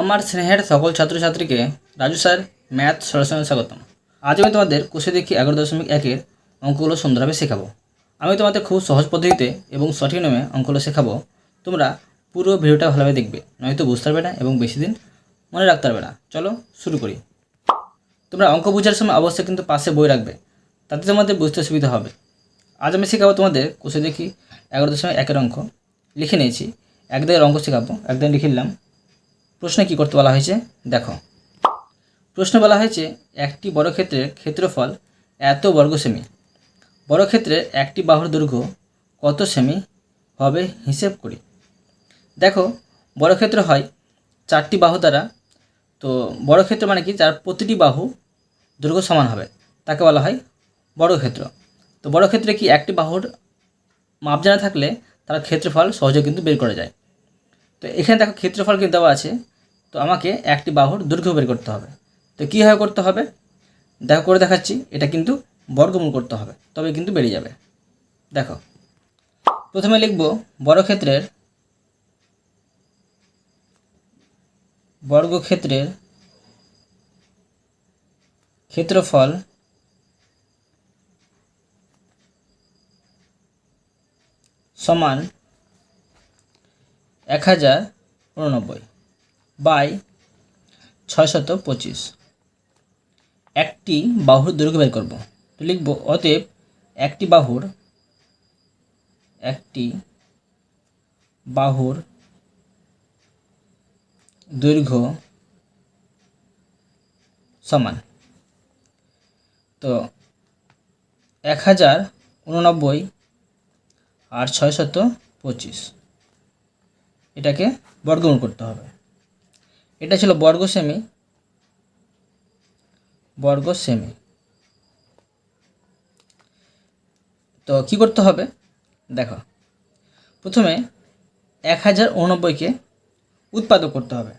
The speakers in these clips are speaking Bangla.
আমার স্নেহের সকল ছাত্রছাত্রীকে রাজু স্যার, ম্যাথ সরাসরি স্বাগতম। আজ আমি তোমাদের কোষে দেখি এগারো দশমিক একের অঙ্কগুলো সুন্দরভাবে শেখাবো। আমি তোমাদের খুব সহজ পদ্ধতিতে এবং সঠিক নিয়মে অঙ্কগুলো শেখাবো। তোমরা পুরো ভিডিওটা ভালোভাবে দেখবে, নয়তো বুঝতে পারবে না এবং বেশি দিন মনে রাখতে পারবে না। চলো শুরু করি। তোমরা অঙ্ক বোঝার সময় অবশ্যই কিন্তু পাশে বই রাখবে, তাতে তোমাদের বুঝতে সুবিধা হবে। আজ আমি শেখাবো তোমাদের কোষে দেখি এগারো দশমিক একের অঙ্ক। লিখে নিয়েছি। একদিনের অঙ্ক শেখাবো একদিন লিখে নিলাম প্রশ্নে কী করতে বলা হয়েছে? দেখো। প্রশ্নে বলা হয়েছে, একটি বর্গক্ষেত্রের ক্ষেত্রফল এত বর্গ সেমি। বর্গক্ষেত্রের একটি বাহুর দৈর্ঘ্য কত সেমি হবে হিসেব করি। দেখো বর্গক্ষেত্র হয় চারটি বাহু দ্বারা, তো বর্গক্ষেত্র মানে কি? যার প্রতিটি বাহু দৈর্ঘ্য সমান হবে। তাকে বলা হয় বর্গক্ষেত্র তো বর্গক্ষেত্রে কি একটি বাহুর মাপ জানা থাকলে তার ক্ষেত্রফল সহজে কিন্তু বের করা যায়। তো এখানে দেখো ক্ষেত্রফল কিন্তু দেওয়া আছে। তো আমাকে একটি বাহুর দৈর্ঘ্য বের করতে হবে। তো কীভাবে করতে হবে? দেখো, করে দেখাচ্ছি। এটা কিন্তু বর্গমূল করতে হবে। তবে কিন্তু বেরিয়ে যাবে। দেখো, প্রথমে লিখব বর্গক্ষেত্রের বর্গক্ষেত্রের ক্ষেত্রফল সমান এক হাজার উননব্বই বাই ছয়শত পঁচিশ। একটি বাহুর দৈর্ঘ্য বের করব। তো লিখব, অতএব একটি বাহুর একটি বাহুর দৈর্ঘ্য সমান। তো এক হাজার উননব্বই আর ছয়শত পঁচিশ। এটাকে বর্গমূল করতে হবে। এটা ছিল বর্গ সেমি বর্গ সেমি। তো কি করতে হবে? দেখো, প্রথমে এক হাজার উননব্বইকে উৎপাদক করতে হবে।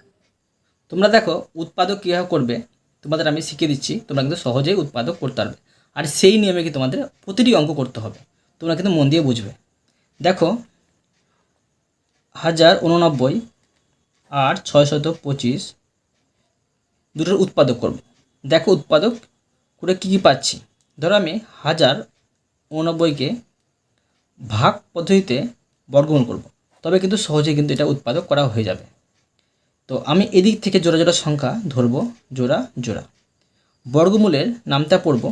তোমরা দেখো, উৎপাদক কীভাবে করবে? তোমাদের আমি শিখিয়ে দিচ্ছি, তোমরা কিন্তু সহজেই উৎপাদক করতে পারবে। আর সেই নিয়মে কি তোমাদের প্রতিটি অঙ্ক করতে হবে, তোমরা কিন্তু মন দিয়ে বুঝবে। দেখো হাজার উননব্বই আর ছয়শত পঁচিশ দুটোর উৎপাদক করব। দেখো উৎপাদক করে কী কী পাচ্ছি। ধরো আমি হাজার উননব্বইকে ভাগ পদ্ধতিতে বর্গমূল করব। তবে কিন্তু সহজে কিন্তু এটা উৎপাদক করা হয়ে যাবে। তো আমি এদিক থেকে জোড়া জোড়া সংখ্যা ধরব, জোড়া জোড়া। বর্গমূলের নামটা পড়ব।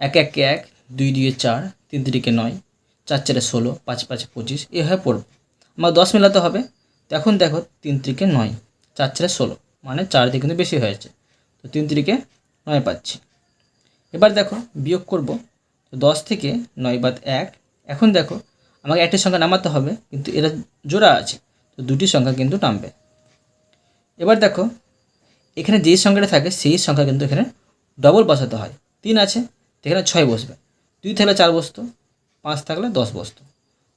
এক একে এক, দুই দুইয়ে চার, তিন তিরিকে নয়, চার চারে ষোলো, পাঁচ পাঁচে পঁচিশ, এভাবে পড়ব। আমার দশ মেলাতে হবে। এখন দেখো তিন তিরিকে নয়, চার চারে ষোলো মানে চার দিয়ে কিন্তু বেশি হয়েছে। তো তিন তিরিকে নয় পাচ্ছি। এবার দেখো বিয়োগ করব, তো দশ থেকে নয় বাদ এক। এখন দেখো আমাকে একটি সংখ্যা নামাতে হবে, কিন্তু এরা জোড়া আছে, তো দুটি সংখ্যা কিন্তু নামবে। এবার দেখো এখানে যেই সংখ্যাটা থাকে, সেই সংখ্যা কিন্তু এখানে ডবল বসাতে হয়। তিন আছে এখানে ছয় বসবে। দুই থাকলে চার বসতো, পাঁচ থাকলে দশ বসতো।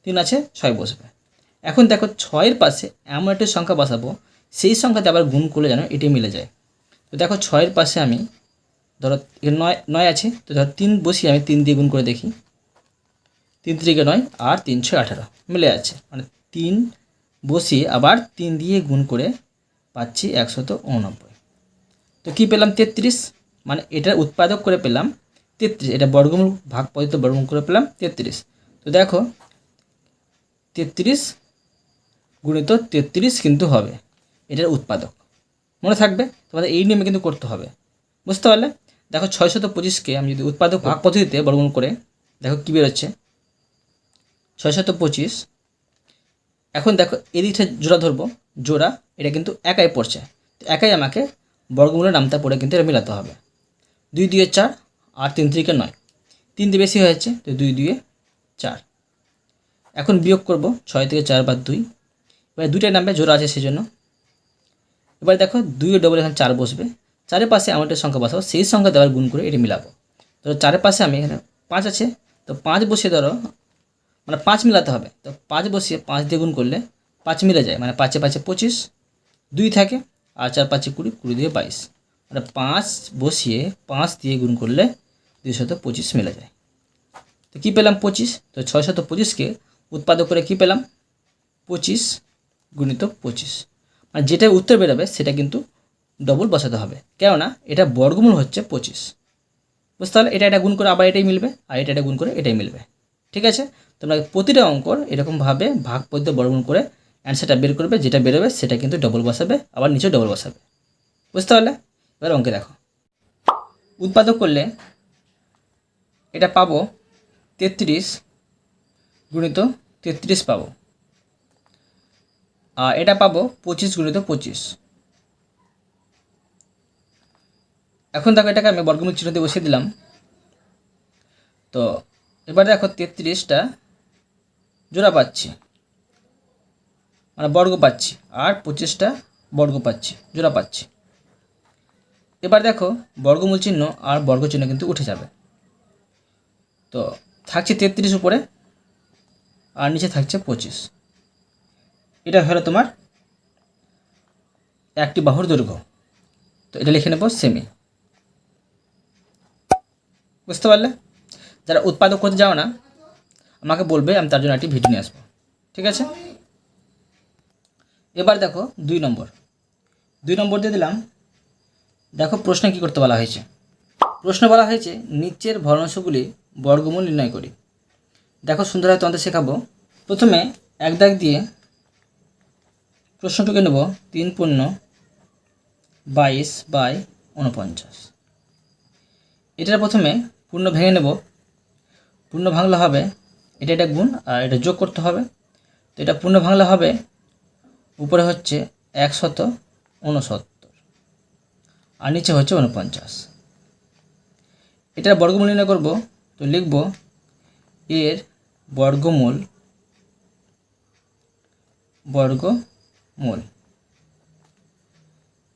তিন আছে, ছয় বসবে। এখন দেখো ছয়ের পাশে এমন একটি সংখ্যা বসাবো, সেই সংখ্যাতে আবার গুণ করলে যেন এটি মিলে যায়। তো দেখো ছয়ের পাশে আমি, ধরো নয় নয় আছে, তো ধরো তিন বসিয়ে আমি তিন দিয়ে গুণ করে দেখি। তিন তিরিকে নয় আর তিন, ছয়, আঠারো, মিলে আছে মানে তিন বসিয়ে আবার তিন দিয়ে গুণ করে পাচ্ছি একশত উননব্বই। তো কী পেলাম তেত্রিশ? মানে এটার উৎপাদক করে পেলাম তেত্রিশ, এটা বর্গমূল ভাগ পদ্ধতি বর্গমূল করে পেলাম তেত্রিশ। তো দেখো, তেত্রিশ গুণিত তেত্রিশ কিন্তু হবে। এটার উৎপাদক। মনে থাকবে? তোমাদের এই নিয়মে কিন্তু করতে হবে। বুঝতে পারলে? দেখো ছয়শত পঁচিশকে আমি যদি উৎপাদক ভাগ পদ্ধতিতে বর্গমূল করে, দেখো কী বেরোচ্ছে? ছয়শত পঁচিশ। এখন দেখো, এদিকটা জোড়া ধরবো। জোড়া, এটা কিন্তু একাই পড়ছে। তো একাই আমাকে বর্গমূলের নামটা পড়ে কিন্তু এটা মেলাতে হবে। দুই দুয়ে চার, আর তিন তিরিকে নয়। তিন বেশি হয়েছে, তো দুই দুয়ে চার। এখন বিয়োগ করব, ছয় থেকে চার বাদ দুই। এবার দুইটা নামবে জোড়া আছে সেই জন্য এবার দেখো দুইয়ের ডবল এখানে চার বসবে। চারের পাশে আমার একটা সংখ্যা বসাবো, সেই সংখ্যা দেওয়ার গুণ করে এটি মিলাবো। তো চারের পাশে আমি এখানে পাঁচ আছে, তো পাঁচ বসিয়ে ধরো মানে পাঁচ মিলাতে হবে। তো পাঁচ বসিয়ে পাঁচ দিয়ে গুণ করলে পাঁচ মিলে যায় মানে পাঁচে পাঁচে পঁচিশ, দুই থাকে, আর চার পাঁচে কুড়ি কুড়ি দিয়ে বাইশ। মানে পাঁচ বসিয়ে পাঁচ দিয়ে গুণ করলে দুইশত পঁচিশ মিলে যায়। তো কী পেলাম পঁচিশ? তো ছয়শত পঁচিশকে উৎপাদক করে কী পেলাম? পঁচিশ। গুণিত পঁচিশ। মানে যেটা উত্তর বেরোবে সেটা কিন্তু ডবল বসাতে হবে। কেননা এটা বর্গমূল হচ্ছে পঁচিশ। বুঝতে পারলে? এটা এটা গুণ করে আবার এটাই মিলবে, আর এটা এটা গুণ করে এটাই মিলবে। ঠিক আছে? তোমরা প্রতিটা অঙ্কর এরকমভাবে ভাগ পদ্ধতি বর্গমূল করে অ্যান্সারটা বের করবে, যেটা বেরোবে সেটা কিন্তু ডবল বসাবে, আবার নিচেও ডবল বসাবে। বুঝতে পারলে? এবার অঙ্কে দেখো। উৎপাদক করলে এটা পাবো তেত্রিশ গুণিত তেত্রিশ পাবো। এটা পাবো পঁচিশ গুণিত পঁচিশ। এখন দেখো এটাকে আমি বর্গমূল চিহ্ন দিয়ে বসিয়ে দিলাম। তো, এবার দেখো তেত্রিশটা জোড়া পাচ্ছি। মানে বর্গ পাচ্ছি, আর পঁচিশটা বর্গ পাচ্ছি, জোড়া পাচ্ছি। এবার দেখো বর্গমূল চিহ্ন আর বর্গ চিহ্ন কিন্তু উঠে যাবে। তো, থাকছে তেত্রিশ উপরে, আর নিচে থাকছে পঁচিশ। এটা হলো তোমার একটি বাহুর দৈর্ঘ্য। তো এটা লিখে নেব সেমি বুঝতে পারলে? যারা উৎপাদক করতে যাও না, আমাকে বলবে, আমি তার জন্য একটি ভিডিও নিয়ে আসব। ঠিক আছে? এবার দেখো দুই নম্বর। দুই নম্বর দিয়ে দিলাম। দেখো প্রশ্নে কী করতে বলা হয়েছে? প্রশ্ন বলা হয়েছে, নিচের ভগ্নাংশগুলি বর্গমূল নির্ণয় করি। দেখো সুন্দরভাবে তোমাদের শেখাবো। প্রথমে এক দাগ দিয়ে প্রশ্নটুকে নেব, তিন পূর্ণ বাইশ বাই উনপঞ্চাশ এটার প্রথমে পূর্ণ ভেঙে নেব। পূর্ণ ভাঙলে হবে, এটা এটা গুণ আর এটা যোগ করতে হবে। তো এটা পূর্ণ ভাঙলে হবে, উপরে হচ্ছে একশত উনসত্তর আর নিচে হচ্ছে উনপঞ্চাশ এটার বর্গমূল নির্ণয় করব, তো লিখব এর বর্গমূল বর্গমূল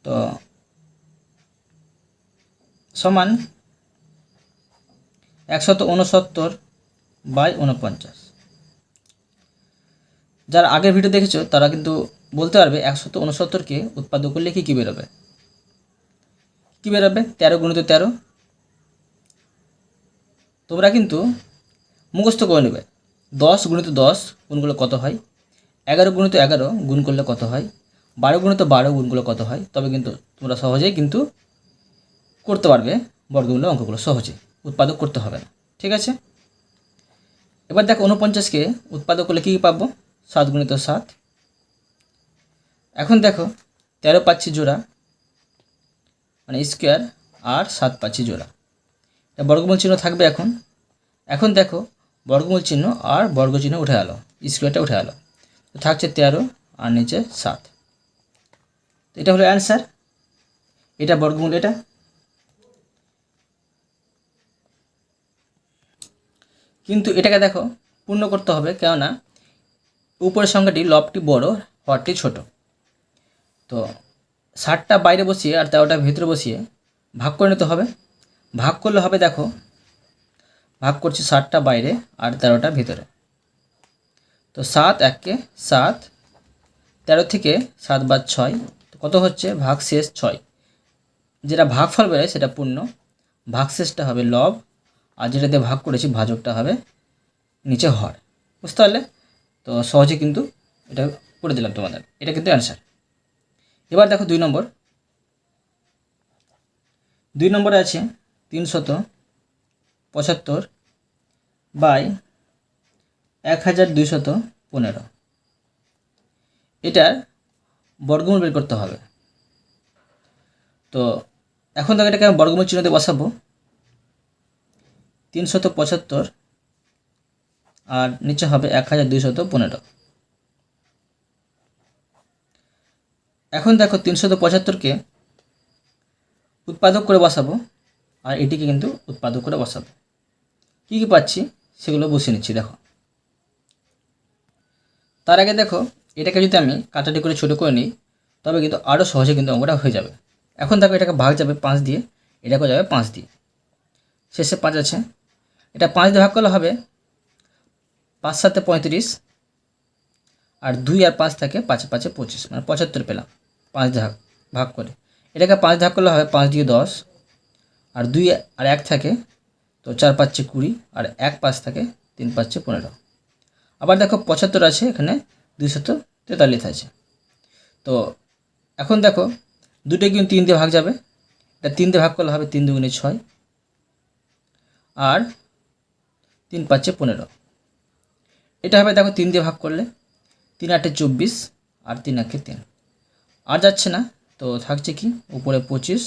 তো সমান একশত উনসত্তর বাই উনপঞ্চাশ যারা আগের ভিডিও দেখেছ, তারা কিন্তু বলতে পারবে একশত উনসত্তরকে উৎপাদক করলে কী কী বেরোবে। কী বেরোবে? তেরো গুণিত তেরো। তোমরা কিন্তু মুখস্থ করে নেবে। দশ গুণিত দশ করলে কত হয়? এগারো গুণিত এগারো গুণ করলে কত হয়? বারো গুণিত বারো গুণ করলে কত হয়? তবে কিন্তু তোমরা সহজেই কিন্তু করতে পারবে বর্গমূল্য অঙ্কগুলো সহজে উৎপাদক করতে হবে না। ঠিক আছে? এবার দেখো উনপঞ্চাশকে উৎপাদক করলে কী কী পাবো? সাত গুণিত সাত। এখন দেখো, তেরো পাচ্ছি জোড়া মানে স্কোয়ার, আর সাত পাচ্ছি জোড়া। এটা বর্গমূল চিহ্ন থাকবে এখন। এখন দেখো, বর্গমূল চিহ্ন আর বর্গ চিহ্ন উঠে গেলো স্কোয়ারটা উঠে গেলো থাকছে তেরো আর নিচে সাত। এটা হলো অ্যান্সার এটা বর্গমূল এটা। কিন্তু এটাকে দেখো, পূর্ণ করতে হবে কেননা উপরের সংখ্যাটি লবটি বড়, হরটি ছোট। তো ষাটটা বাইরে বসিয়ে আর তেরোটা ভিতরে বসিয়ে ভাগ করে নিতে হবে। ভাগ করলে হবে দেখো, ভাগ করছি ষাটটা বাইরে আর তেরোটা ভিতরে। তো সাত এককে সাত, তেরো থেকে সাত বার ছয় কত হচ্ছে? ভাগ শেষ ছয়। যেটা ভাগফল বেরোয় সেটা পূর্ণ। ভাগ শেষটা হবে লব, আর যেটা দিয়ে ভাগ করেছি ভাজকটা হবে নিচে হর। বুঝতে পারলে? তো সহজে কিন্তু এটা করে দিলাম তোমাদের। এটা কিন্তু অ্যান্সার এবার দেখো দুই নম্বর। দুই নম্বরে আছে তিনশত পঁচাত্তর বাই এক হাজার দুইশত পনেরো। এটার বর্গমূল বের করতে হবে। তো এখন দেখো এটাকে আমি বর্গমূল চিহ্নতে বসাবো। তিনশত পঁচাত্তর আর নিচে হবে এক হাজার দুইশত পনেরো। এখন দেখো তিনশত পঁচাত্তরকে উৎপাদক করে বসাবো আর এটিকে কিন্তু উৎপাদক করে বসাবো। কী কী পাচ্ছি সেগুলো বসিয়ে নিচ্ছি, দেখো। তার আগে দেখো, এটাকে যদি আমি কাটাটি করে ছোটো করে নিই, তবে কিন্তু আরও সহজে কিন্তু অঙ্কটা হয়ে যাবে। এখন দেখো এটাকে ভাগ যাবে পাঁচ দিয়ে এটাকেও যাবে পাঁচ দিয়ে। শেষে পাঁচ আছে। এটা পাঁচ দিয়ে ভাগ করলে হবে পাঁচ সাতে পঁয়ত্রিশ, আর দুই আর পাঁচ থাকে পাঁচে পাঁচে পঁচিশ মানে পঁচাত্তর পেলাম পাঁচ দিয়ে ভাগ ভাগ করে। এটাকে পাঁচ ভাগ করলে হবে পাঁচ দিয়ে দশ, আর দুই আর এক থাকে, তো চার পাঁচে কুড়ি, আর এক পাঁচ থাকে তিন পাঁচে পনেরো। আবার দেখো পঁচাত্তর আছে, এখানে দুইশত তেতাল্লিশ আছে। তো এখন দেখো দুটো কিন্তু তিন দিয়ে ভাগ যাবে, এটা তিন দিয়ে ভাগ করলে হবে তিন দুগুণে ছয়, আর তিন পাঁচে পনেরো। এটা হবে দেখো তিন দিয়ে ভাগ করলে, তিন আটে চব্বিশ, আর তিন আটে তিন। আর যাচ্ছে না, তো থাকছে কি, উপরে পঁচিশ,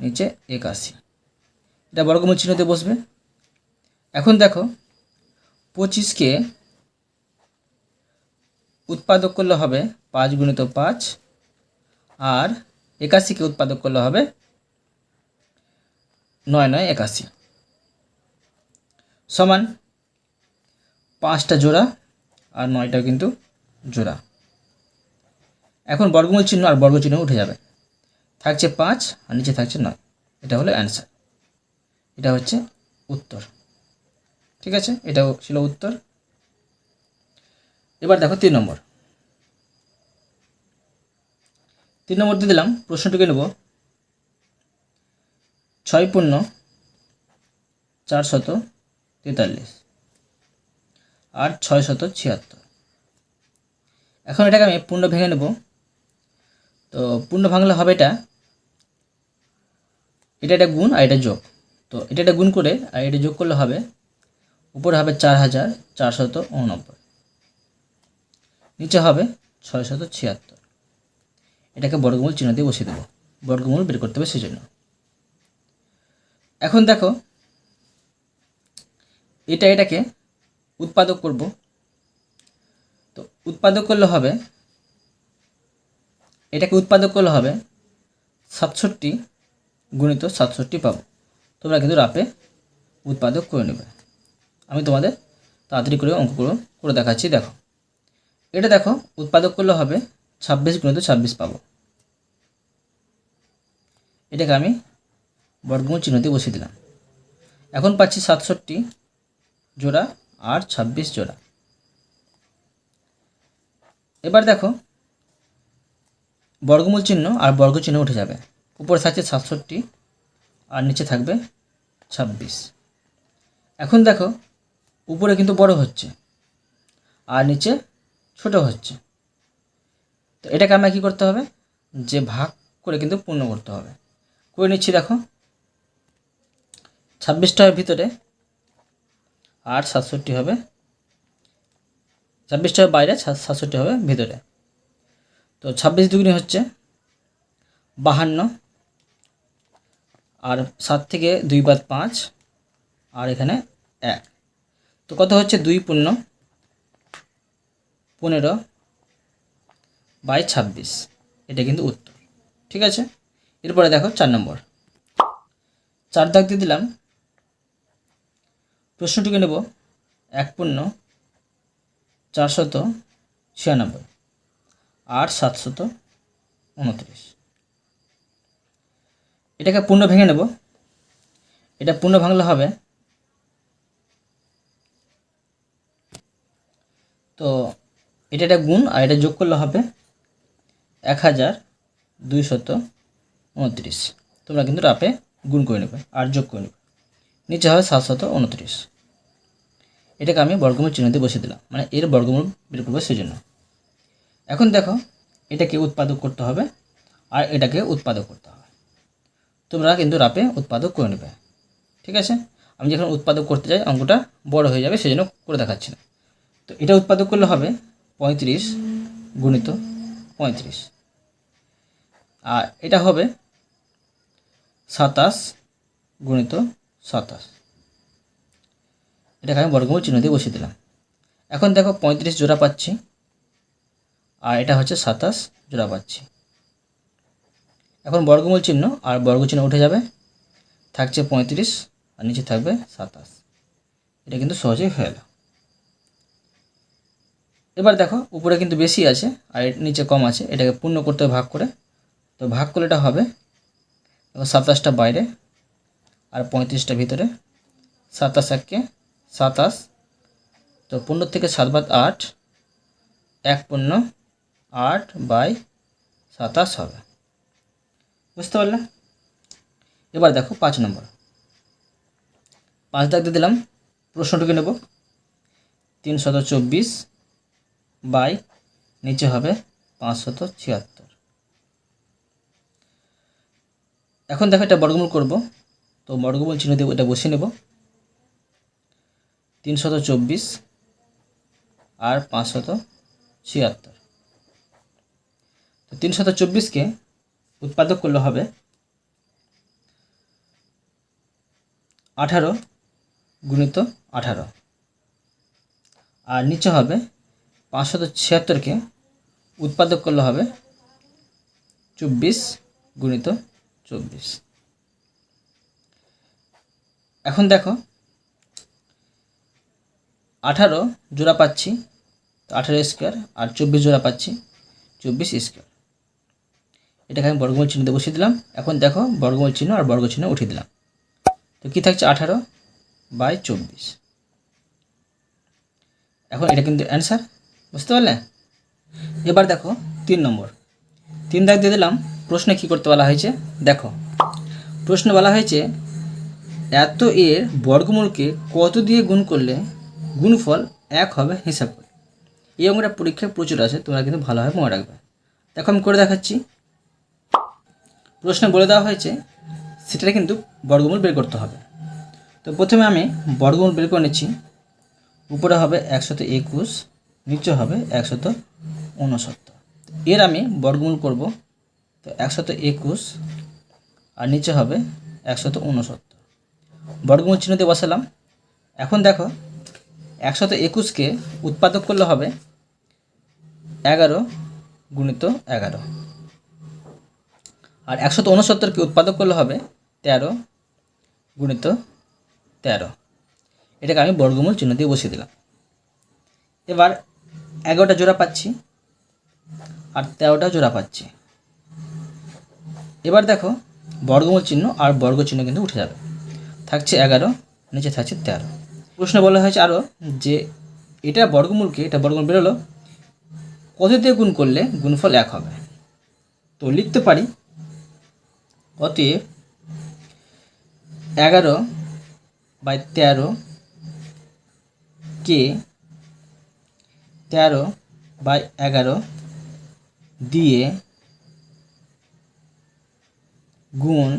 নিচে একাশি। এটা বর্গমূল চিহ্নতে বসবে। এখন দেখো, পঁচিশকে উৎপাদক করলে হবে পাঁচ গুণিত পাঁচ, আর একাশিকে উৎপাদক করলে হবে নয় নয় একাশি। সমান পাঁচটা জোড়া আর নয়টা কিন্তু জোড়া। এখন বর্গমূল চিহ্ন আর বর্গ চিহ্ন উঠে যাবে। থাকছে পাঁচ আর নিচে থাকছে নয়। এটা হলো অ্যান্সার এটা হচ্ছে উত্তর। ঠিক আছে? এটাও ছিল উত্তর। এবার দেখো তিন নম্বর। তিন নম্বর দিয়ে দিলাম, প্রশ্নটিকে নেব। ছয় পূর্ণ চার শত তেতাল্লিশ আর ছয় শত ছিয়াত্তর। এখন এটাকে আমি পূর্ণ ভেঙে নেব। তো পূর্ণ ভাঙলে হবে এটা এটা একটা গুণ আর এটা যোগ। তো এটা একটা গুণ করে আর এটা যোগ করলে হবে, উপরে হবে চার হাজার চারশত উননব্বই। নিচে হবে ছয় ছিয়াত্তর। এটাকে বর্গমূল চিহ্ন দিয়ে বসিয়ে দেবো। বর্গমূল বের করতে হবে সেই জন্য এখন দেখো, এটা এটাকে উৎপাদক করব। তো উৎপাদক করলে হবে, এটাকে উৎপাদক করলে হবে সাতষট্টি গুণিত সাতষট্টি পাবো। তোমরা কিন্তু রাপে উৎপাদক করে নেবে। আমি তোমাদের তাড়াতাড়ি করে অঙ্ক করে করে দেখাচ্ছি, দেখো। এটা দেখো, উৎপাদক করলে হবে ছাব্বিশ গুণিত ছাব্বিশ পাবো। এটাকে আমি বর্গমূল চিহ্নতে বসিয়ে দিলাম। এখন পাচ্ছি সাতষট্টি জোড়া আর ছাব্বিশ জোড়া। এবার দেখো, বর্গমূল চিহ্ন আর বর্গ চিহ্ন উঠে যাবে। উপরে থাকছে সাতষট্টি আর নিচে থাকবে ছাব্বিশ। এখন দেখো, উপরে কিন্তু বড় হচ্ছে, আর নিচে ছোট হচ্ছে। তো এটাকে আমাকে কী করতে হবে? যে ভাগ করে কিন্তু পূর্ণ করতে হবে। করে নিচ্ছি দেখো। ছাব্বিশটা হবে ভিতরে আর সাতষট্টি হবে। ছাব্বিশটা হবে বাইরে সাত- সাতষট্টি হবে ভিতরে। তো ছাব্বিশ দুগুনি হচ্ছে বাহান্ন আর সাত থেকে দুই বাদ পাঁচ আর এখানে এক। তো কত হচ্ছে? দুই পূর্ণ পনেরো বাই ছাব্বিশ। এটা কিন্তু উত্তর, ঠিক আছে? এরপরে দেখো চার নম্বর। চার দাগ দিয়ে দিলাম। প্রশ্নটিকে নেব এক পূর্ণ চারশত ছিয়ানব্বই আর সাতশত উনত্রিশ। এটাকে পূর্ণ ভেঙে নেব। এটা পূর্ণ ভাঙলে হবে তো এটা একটা গুণ আর এটা যোগ করলে হবে এক হাজার দুইশত উনত্রিশ। তোমরা কিন্তু রাপে গুণ করে নেবে আর যোগ করে নেবে। নিচে হবে সাতশত উনত্রিশ। এটাকে আমি বর্গমূল চিহ্নতে বসিয়ে দিলাম। মানে এর বর্গমূল বের করব সেই জন্য এখন দেখো, এটাকে উৎপাদক করতে হবে আর এটাকে উৎপাদক করতে হবে। তোমরা কিন্তু রাপে উৎপাদক করে নেবে। ঠিক আছে? আমি যখন উৎপাদক করতে যাই, অঙ্কটা বড় হয়ে যাবে সেই জন্য করে দেখাচ্ছি না। তো এটা উৎপাদক করলে হবে পঁয়ত্রিশ গুণিত পঁয়ত্রিশ। আর এটা হবে সাতাশ গুণিত সাতাশ। এটাকে আমি বর্গমূল চিহ্ন দিয়ে বসিয়ে দিলাম। এখন দেখো পঁয়ত্রিশ জোড়া পাচ্ছি, আর এটা হচ্ছে সাতাশ জোড়া পাচ্ছি। এখন বর্গমূল চিহ্ন, আর বর্গ চিহ্ন উঠে যাবে, থাকছে পঁয়ত্রিশ, আর নিচে থাকবে সাতাশ। এটা কিন্তু সহজেই হয়ে গেল। এবার দেখো, উপরে কিন্তু বেশি আছে, আর নিচে কম আছে। এটাকে পূর্ণ করতে ভাগ করে। তো ভাগ করলে এটা হবে দেখো সাতাশটা বাইরে আর পঁয়ত্রিশটা ভিতরে। সাতাশ এককে সাতাশ, তো পনেরো থেকে সাত বাদ আট, এক পূর্ণ আট বাই সাতাশ হবে। বুঝতে পারলে? এবার দেখো পাঁচ নম্বর। পাঁচ দিয়ে দিলাম, প্রশ্নটুকু নেব। তিনশত চব্বিশ বাই নিচে হবে পাঁচশত ছিয়াত্তর। এখন দেখো এটা বর্গমূল করব। তো বর্গমূল চিহ্ন দেবো এটা বসিয়ে নেব। তিনশত চব্বিশ আর পাঁচশত ছিয়াত্তর। তো তিনশত চব্বিশকে উৎপাদক করলে হবে আঠারো গুণিত আঠারো। আর নিচে হবে পাঁচশত ছিয়াত্তরকে উৎপাদক করলে হবে চব্বিশ গুণিত চব্বিশ। এখন দেখো, আঠারো জোড়া পাচ্ছি আঠারো স্কোয়ার আর চব্বিশ জোড়া পাচ্ছি, চব্বিশ স্কোয়ার। এটাকে আমি বর্গমূল চিহ্ন দিয়ে বসিয়ে দিলাম। এখন দেখো, বর্গমূল চিহ্ন আর বর্গ চিহ্ন উঠিয়ে দিলাম। তো কী থাকছে? আঠারো বাই চব্বিশ। এখন এটা কিন্তু অ্যান্সার। বুঝতে পারলে? এবার দেখো, তিন নম্বর। তিন দাগ দিয়ে দিলাম, প্রশ্নে কী করতে বলা হয়েছে? দেখো, প্রশ্নে বলা হয়েছে, এত এর বর্গমূলকে কত দিয়ে গুণ করলে গুণফল এক হবে হিসাব করে? এই অঙ্কটা পরীক্ষায় প্রচুর আছে, তোমরা কিন্তু ভালোভাবে মনে রাখবে। দেখো, আমি করে দেখাচ্ছি। প্রশ্নে বলে দেওয়া হয়েছে, সেটা কিন্তু বর্গমূল বের করতে হবে। তো প্রথমে আমি বর্গমূল বের করে নিচ্ছি। উপরে হবে একশত একুশ নিচে হবে একশত উনসত্তর এর আমি বর্গমূল করব তো একশত একুশ আর নিচে হবে একশত উনসত্তর বর্গমূল চিহ্নতে বসালাম। এখন দেখো, একশত একুশকে উৎপাদক করলে হবে এগারো গুণিত এগারো। আর একশত উনসত্তরকে উৎপাদক করলে হবে তেরো গুণিত তেরো। এটাকে আমি বর্গমূল চিহ্ন দিয়ে বসিয়ে দিলাম। এবার এগারোটা জোড়া পাচ্ছি আর তেরোটা জোড়া পাচ্ছি। এবার দেখো, বর্গমূল চিহ্ন আর বর্গ চিহ্ন কিন্তু উঠে যাবে। থাকছে এগারো, নিচে থাকছে তেরো। প্রশ্ন বলা হয়েছে আরও যে এটা বর্গমূলকে, এটা বর্গমূল বেরোলো কত দিয়ে গুণ করলে গুণফল এক হবে? তো লিখতে পারি, অতএব এগারো বাই তেরো কে তেরো বাই এগারো দিয়ে গুণ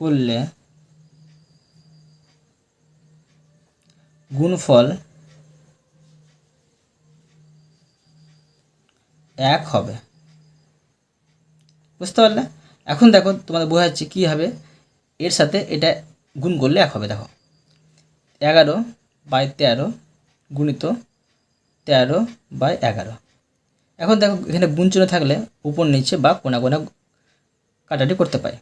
করলে গুণফল এক হবে। বুঝতে পারলে? এখন দেখো তোমাদের বোঝাচ্ছি কী হবে। এর সাথে এটা গুণ করলে এক হবে, দেখো। এগারো বাই তেরো গুণিত তেরো বাই এগারো। এখন দেখো এখানে গুণ থাকলে উপর নিচে বা কোনা কোনা কাটাটি করতে পারি।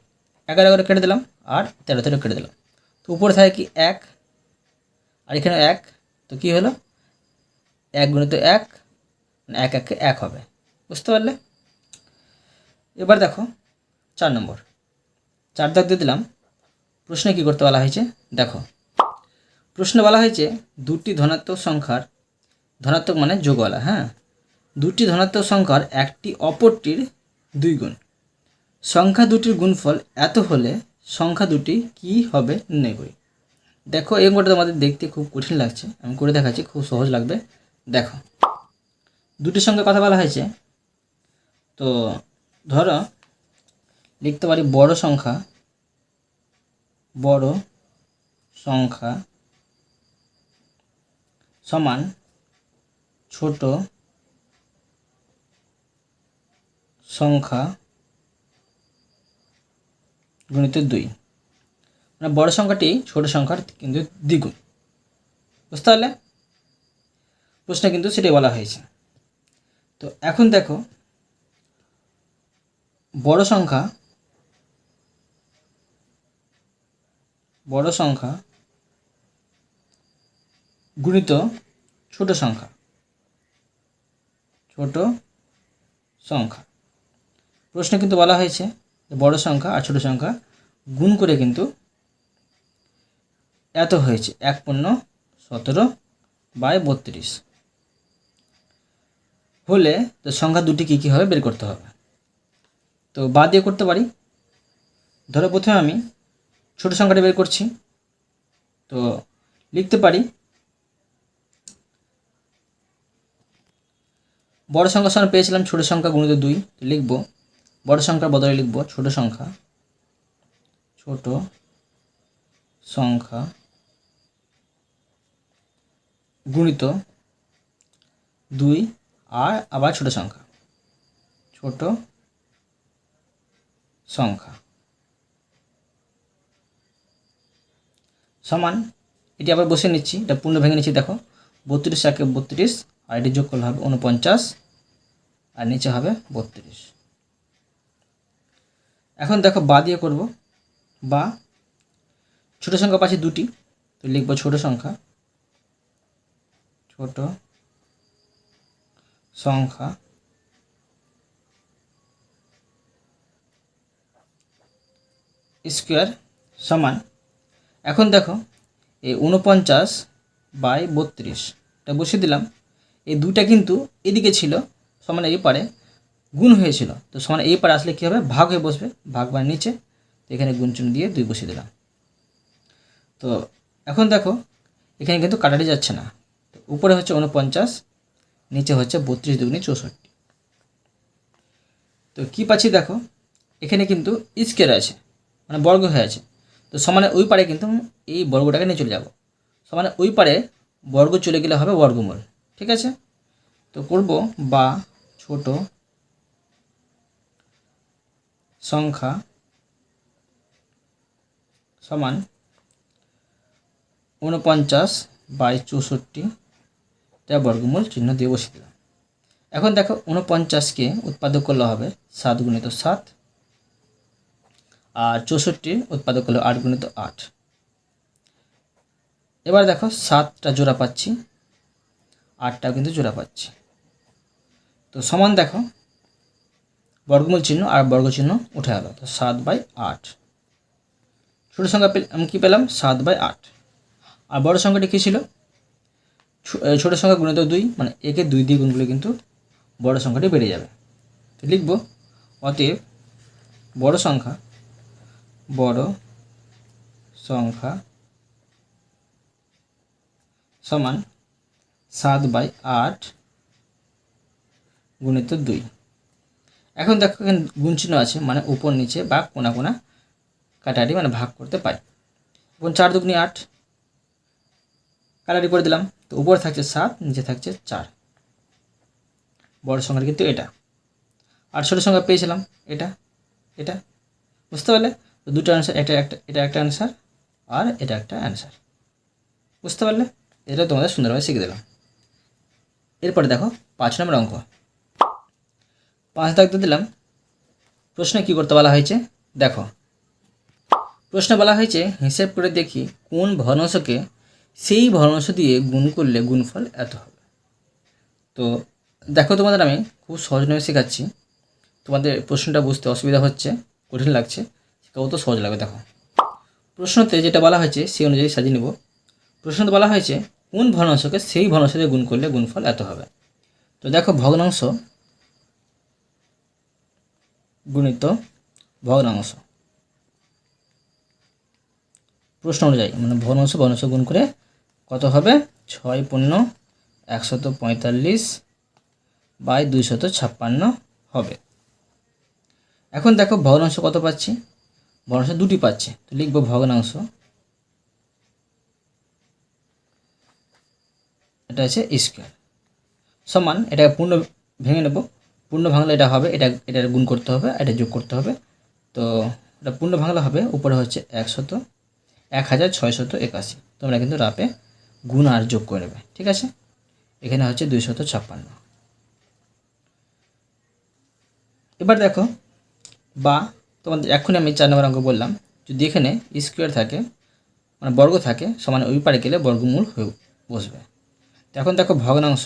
এগারো এগারো কেটে দিলাম আর তেরো তেরো কেটে দিলাম। তো উপরে থাকে কি এক, আর এখানে এক, তো কী হলো? এক গুণিত এক মানে এক একে এক হবে। বুঝতে পারলে? এবার দেখো চার নম্বর। চার দাগ দিয়ে দিলাম। প্রশ্নে কী করতে বলা হয়েছে? দেখো। প্রশ্নে বলা হয়েছে, দুটি ধনাত্মক সংখ্যার, ধনাত্মক মানে যোগওয়ালা হ্যাঁ? দুটি ধনাত্মক সংখ্যার একটি অপরটির দুই গুণ। সংখ্যা দুটির গুণফল এত হলে সংখ্যা দুটি কি হবে নির্ণয় করি। দেখো, এই অঙ্কটা তোমাদের দেখতে খুব কঠিন লাগছে, আমি করে দেখাচ্ছি, খুব সহজ লাগবে। দেখো, দুটির সঙ্গে কথা বলা হয়েছে, তো ধরো, লিখতে পারি বড় সংখ্যা বড় সংখ্যা সমান ছোট সংখ্যা গুণিত দুই। মানে বড় সংখ্যাটি ছোট সংখ্যার কিন্তু দ্বিগুণ। বুঝতে পারলে? প্রশ্নে কিন্তু সেটাই বলা হয়েছে। তো এখন দেখো, বড় সংখ্যা বড় সংখ্যা গুণিত ছোট সংখ্যা। ছোট সংখ্যা। প্রশ্নে কিন্তু বলা হয়েছে বড় সংখ্যা আর ছোট সংখ্যা গুণ করে কিন্তু এত হয়েছে, এক পূর্ণ সতেরো বাই বত্রিশ। হলে তো সংখ্যা দুটি কী কী হবে বের করতে হবে। তো বা দিয়ে করতে পারি। ধরো প্রথমে আমি ছোট সংখ্যাটা বের করছি। তো লিখতে পারি বড় সংখ্যার সঙ্গে পেয়েছিলাম ছোট সংখ্যা গুণিত দুই, লিখব। বড় সংখ্যার বদলে লিখব ছোট সংখ্যা। ছোট সংখ্যা গুণিত দুই, আর আবার ছোট সংখ্যা। ছোট সংখ্যা সমান। এটি আবার বসে নিচ্ছি, এটা পূর্ণ ভেঙে নিচ্ছি, দেখো। বত্রিশ একে বত্রিশ আর এটি যোগ করলে হবে উনপঞ্চাশ আর নিচে হবে বত্রিশ। এখন দেখো বা দিয়ে করব। বা, ছোট সংখ্যা পাচ্ছি দুটি, তো লিখব ছোট সংখ্যা। ছোট সংখ্যা স্কোয়ার সমান, এখন দেখো এই উনপঞ্চাশ বাই বত্রিশ, এটা বসিয়ে দিলাম। এই দুটা কিন্তু এদিকে ছিল, সমান এই পারে গুণ হয়েছিল। তো সমান এই পারে আসলে কী হবে? ভাগ হয়ে বসবে, ভাগ বা নিচে। তো এখানে গুণ চিহ্ন দিয়ে দুই বসিয়ে দিলাম। তো এখন দেখো, এখানে কিন্তু কাটাটি যাচ্ছে না। উপরে হচ্ছে উনপঞ্চাশ নিচে হচ্ছে বত্রিশ দুগুনি চৌষট্টি। তো কী পাচ্ছি দেখো? এখানে কিন্তু স্কেয়ার আছে মানে বর্গ হয়ে আছে। তো সমানে ওই পারে কিন্তু এই বর্গটাকে নিয়ে চলে যাব। সমানে ওই পারে বর্গ চলে গেলে হবে বর্গমূল। ঠিক আছে? তো করব বা ছোট সংখ্যা সমান উনপঞ্চাশ বাই চৌষট্টি তা বর্গমূল চিহ্ন দিয়ে বসিয়ে দিলাম। এখন দেখো উনপঞ্চাশকে উৎপাদক করলে হবে সাত গুণিত সাত, আর চৌষট্টি উৎপাদক হলো আট গুণিত আট। এবার দেখো সাতটা জোড়া পাচ্ছি। আটটাও কিন্তু জোড়া পাচ্ছি। তো সমান দেখো, বর্গমূল চিহ্ন আর বর্গ চিহ্ন উঠে গেল, তো সাত বাই আট। ছোটো সংখ্যা আমি কী পেলাম? সাত বাই আট। আর বড় সংখ্যাটি কী ছিল? ছোটো সংখ্যা গুণিত দুই মানে একে দুই দিয়ে গুণ করলে কিন্তু বড় সংখ্যাটি বেড়ে যাবে। তো লিখব, অতএব বড় সংখ্যা বড় সংখ্যা সমান সাত বাই আট গুণিত দুই। এখন দেখো এখানে গুণ চিহ্ন আছে মানে উপর নিচে বা কোনা কোনা কাটারি মানে ভাগ করতে পারি। এখন চার দুগুনি আট, কাটারি করে দিলাম। তো উপরে থাকছে সাত, নিচে থাকছে চার। বড় সংখ্যা কিন্তু এটা। আর ছোটো সংখ্যা পেয়েছিলাম, এটা এটা। বুঝতে পারলে? তো দুটো অ্যান্সার এটা একটা এটা একটা অ্যান্সার আর এটা একটা অ্যান্সার বুঝতে পারলে? এটা তোমাদের সুন্দরভাবে শিখে দিলাম। এরপরে দেখো পাঁচ নম্বর অঙ্ক। পাঁচ দাগতে দিলাম। প্রশ্নে কি করতে বলা হয়েছে? দেখো। প্রশ্নে বলা হয়েছে, হিসেব করে দেখি কোন ভগ্নাংশকে সেই ভগ্নাংশ দিয়ে গুণ করলে গুণফল এত হবে। তো দেখো তোমাদের আমি খুব সহজ নয় শেখাচ্ছি। তোমাদের প্রশ্নটা বুঝতে অসুবিধা হচ্ছে, কঠিন লাগছে সেটাও তো সহজ লাগবে, দেখো। প্রশ্নতে যেটা বলা হয়েছে, সেই অনুযায়ী সাজিয়ে নেব। প্রশ্নতে বলা হয়েছে কোন ভগ্নাংশকে সেই ভগ্নাংশ দিয়ে গুণ করলে গুণফল এত হবে? তো দেখো ভগ্নাংশ গুণিত ভগ্নাংশ। প্রশ্ন অনুযায়ী মানে ভগ্নাংশ ভগ্নাংশ গুণ করে কত হবে? ছয় পূর্ণ একশত পঁয়তাল্লিশ বাই দুইশত ছাপ্পান্ন হবে। এখন দেখো ভগ্নাংশ কত পাচ্ছি? ভগ্নাংশ দুটি পাচ্ছে। তো লিখব ভগ্নাংশ। এটা আছে স্কোয়ার সমান এটা পূর্ণ ভেঙে নেব। পূর্ণ ভাঙলে এটা হবে, এটা এটা গুণ করতে হবে, এটা যোগ করতে হবে। তো এটা পূর্ণ ভাঙলে হবে, উপরে হচ্ছে একশত এক হাজার ছয়শত একাশি। তোমরা কিন্তু রাপে গুণ আর যোগ করে নেবে, ঠিক আছে? এখানে হচ্ছে দুইশত ছাপ্পান্ন। এবার দেখো, বা তোমাদের এখনই আমি চার নম্বর অঙ্ক বললাম, যদি এখানে স্কোয়ার থাকে মানে বর্গ থাকে, সমান ওই পারে গেলে বর্গমূল হয়ে বসবে। এখন দেখো ভগ্নাংশ।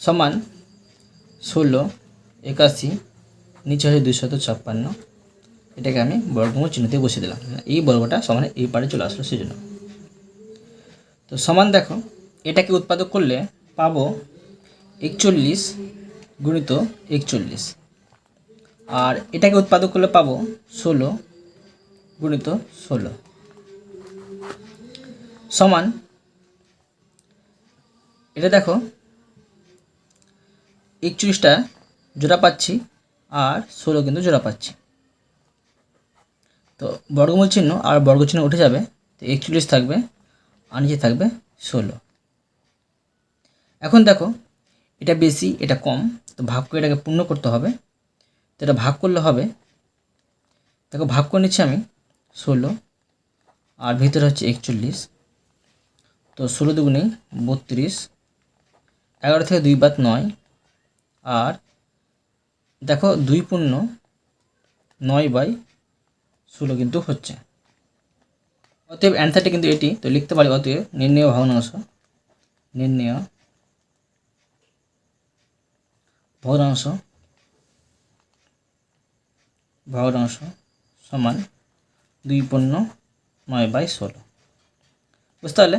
সমান ষোলো, একাশি, নিচে হচ্ছে দুইশত ছাপ্পান্ন। এটাকে আমি বর্গমূল চিহ্ন দিয়ে বসিয়ে দিলাম। এই বর্গটা সমান এই পারে চলে আসলো সেই জন্য। তো সমান দেখো, এটাকে উৎপাদক করলে পাবো একচল্লিশ গুণিত একচল্লিশ। আর এটাকে উৎপাদক করলে পাবো ষোলো গুণিত ষোলো। সমান এটা দেখো। একচল্লিশটা জোড়া পাচ্ছি আর ষোলো কিন্তু জোড়া পাচ্ছি। তো বর্গমূল চিহ্ন আর বর্গ চিহ্ন উঠে যাবে, তো একচল্লিশ থাকবে আর নিচে থাকবে ষোলো। এখন দেখো, এটা বেশি, এটা কম, তো ভাগ করে এটাকে পূর্ণ করতে হবে। তো এটা ভাগ করলে হবে, দেখো ভাগ করে নিচ্ছি আমি ষোলো আর ভিতরে হচ্ছে একচল্লিশ। তো ষোলো দুগুণে বত্রিশ এগারো থেকে দুই বাদ নয়। আর দেখো দুই পূর্ণ নয় বাই ষোলো কিন্তু হচ্ছে। অতএব অ্যান্সারটা কিন্তু এটি। তো লিখতে পারি অতএব নির্ণয় ভগ্নাংশ নির্ণয় ভগ্নাংশ ভগ্নাংশ সমান দুই পূর্ণ নয় বাই ষোলো। বুঝতে পারলে?